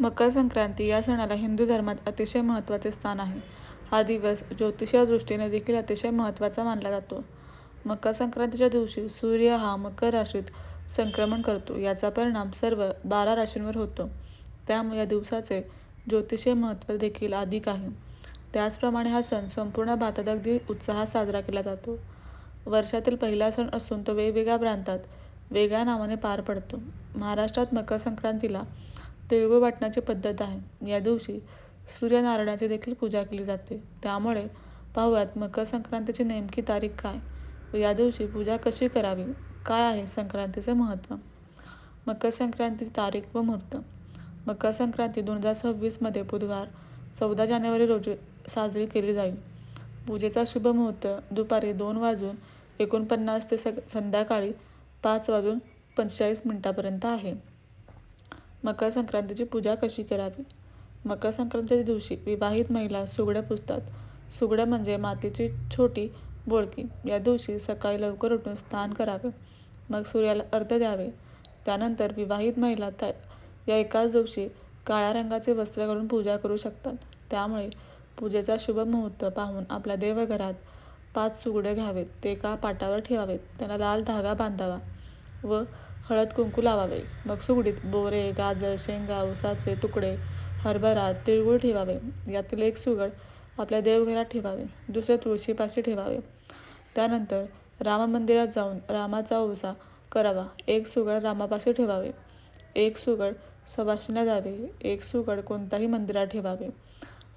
मकर संक्रांती या सणाला हिंदू धर्मात अतिशय महत्त्वाचे स्थान आहे. हा दिवस ज्योतिषीय दृष्टीने देखील अतिशय महत्त्वाचा मानला जातो. मकर संक्रांतीच्या दिवशी सूर्य हा मकर राशीत संक्रमण करतो. याचा परिणाम सर्व बारा राशींवर होतो. त्यामुळे या दिवसाचे ज्योतिषीय महत्त्व देखील अधिक आहे. त्याचप्रमाणे हा सण संपूर्ण भारतात अगदी उत्साहात साजरा केला जातो. वर्षातील पहिला सण असून तो वेगवेगळ्या प्रांतात वेगळ्या नावाने पार पडतो. महाराष्ट्रात मकर संक्रांतीला तिळगुळ वाटण्याची पद्धत आहे. या दिवशी सूर्यनारायणाची देखील पूजा केली जाते. त्यामुळे पाहूयात मकर संक्रांतीची नेमकी तारीख काय व या दिवशी पूजा कशी करावी, काय आहे संक्रांतीचे महत्त्व. मकर संक्रांती तारीख व मुहूर्त. मकर संक्रांती दोन हजार सव्वीसमध्ये बुधवार चौदा जानेवारी रोजी साजरी केली जाईल. पूजेचा शुभ मुहूर्त दुपारी दोन वाजून एकोणपन्नास ते संध्याकाळी पाच वाजून पंचेचाळीस मिनिटापर्यंत आहे. मकर संक्रांतीची पूजा कशी करावी. मकर संक्रांतीच्या दिवशी विवाहित महिला सुगडं पुजतात. सुगडं म्हणजे मातीची छोटी बोळकी. या दिवशी सकाळी लवकर उठून स्नान करावे, मग सूर्याला अर्ध द्यावे. त्यानंतर विवाहित महिला या एकाच दिवशी काळ्या रंगाचे वस्त्र घालून पूजा करू शकतात. त्यामुळे पूजेचा शुभ मुहूर्त पाहून आपल्या देवघरात पाच सुगडे घ्यावेत, ते एका पाटावर ठेवावेत, त्यांना लाल धागा बांधावा व हळद कुंकू लावावे. मग सुगडीत बोरे, गाजर, शेंगा, उसाचे तुकडे, हरभरा, तिळगुळ ठेवावे. यातील एक सुगड आपल्या देवघरात ठेवावे, दुसरे तुळशीपाशी ठेवावे. त्यानंतर राम मंदिरात जाऊन रामाचा ओसा करावा. एक सुगड रामापाशी ठेवावे, एक सुगड सवाशीला द्यावे, एक सुगड कोणत्याही मंदिरात ठेवावे.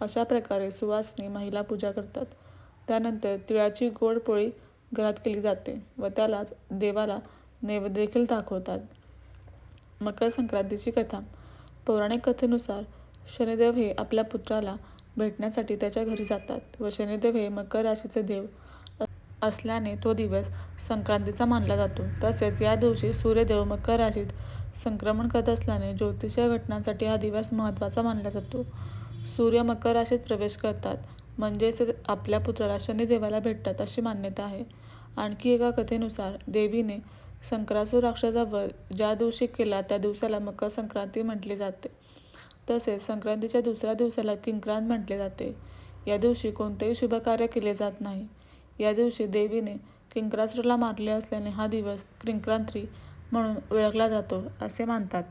अशा प्रकारे सुवासनी महिला पूजा करतात. त्यानंतर तिळाची गोड पोळी घरात केली जाते व त्यालाच देवाला नैवेद्य देखील दाखवतात. मकर संक्रांतीची कथा. पौराणिक कथेनुसार शनिदेव हे आपल्या पुत्राला भेटण्यासाठी त्याच्या घरी जातात व शनिदेव हे मकर राशीचे देव असल्याने तो दिवस संक्रांतीचा मानला जातो. तसेच या दिवशी सूर्यदेव मकर राशीत संक्रमण करत असल्याने ज्योतिषीय घटनांसाठी हा दिवस महत्त्वाचा मानला जातो. सूर्य मकर राशीत प्रवेश करतात म्हणजेच ते आपल्या पुत्राला शनिदेवाला भेटतात अशी मान्यता आहे. आणखी एका कथेनुसार देवीने संक्रासूर राक्षसाचा वध ज्या दिवशी केला त्या दिवसाला मकर संक्रांती म्हटली जाते. तसेच संक्रांतीच्या दुसऱ्या दिवसाला किंक्रांत म्हटले जाते. या दिवशी कोणतेही शुभकार्य केले जात नाही. या दिवशी देवीने किंक्रासुराला मारले असल्याने हा दिवस किंक्रांती म्हणून ओळखला जातो असे मानतात.